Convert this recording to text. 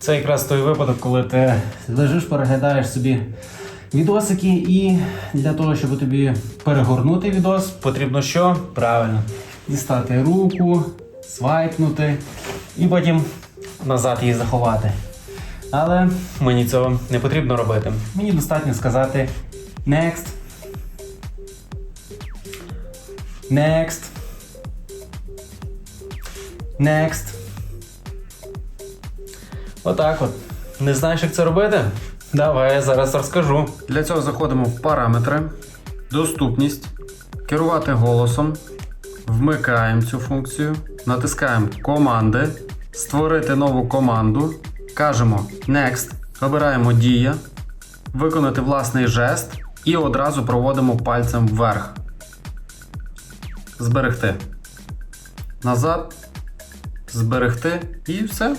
Це якраз той випадок, коли ти лежиш, переглядаєш собі відосики, і для того, щоб тобі перегорнути відос, потрібно що? Правильно. Дістати руку, свайпнути і потім назад її заховати. Але мені цього не потрібно робити. Мені достатньо сказати next. Next. Next. Отак от. Не знаєш, як це робити? Давай я зараз розкажу. Для цього заходимо в параметри, доступність, керувати голосом, вмикаємо цю функцію, натискаємо команди, створити нову команду, кажемо Next, обираємо дія, виконати власний жест і одразу проводимо пальцем вверх. Зберегти. Назад, зберегти і все.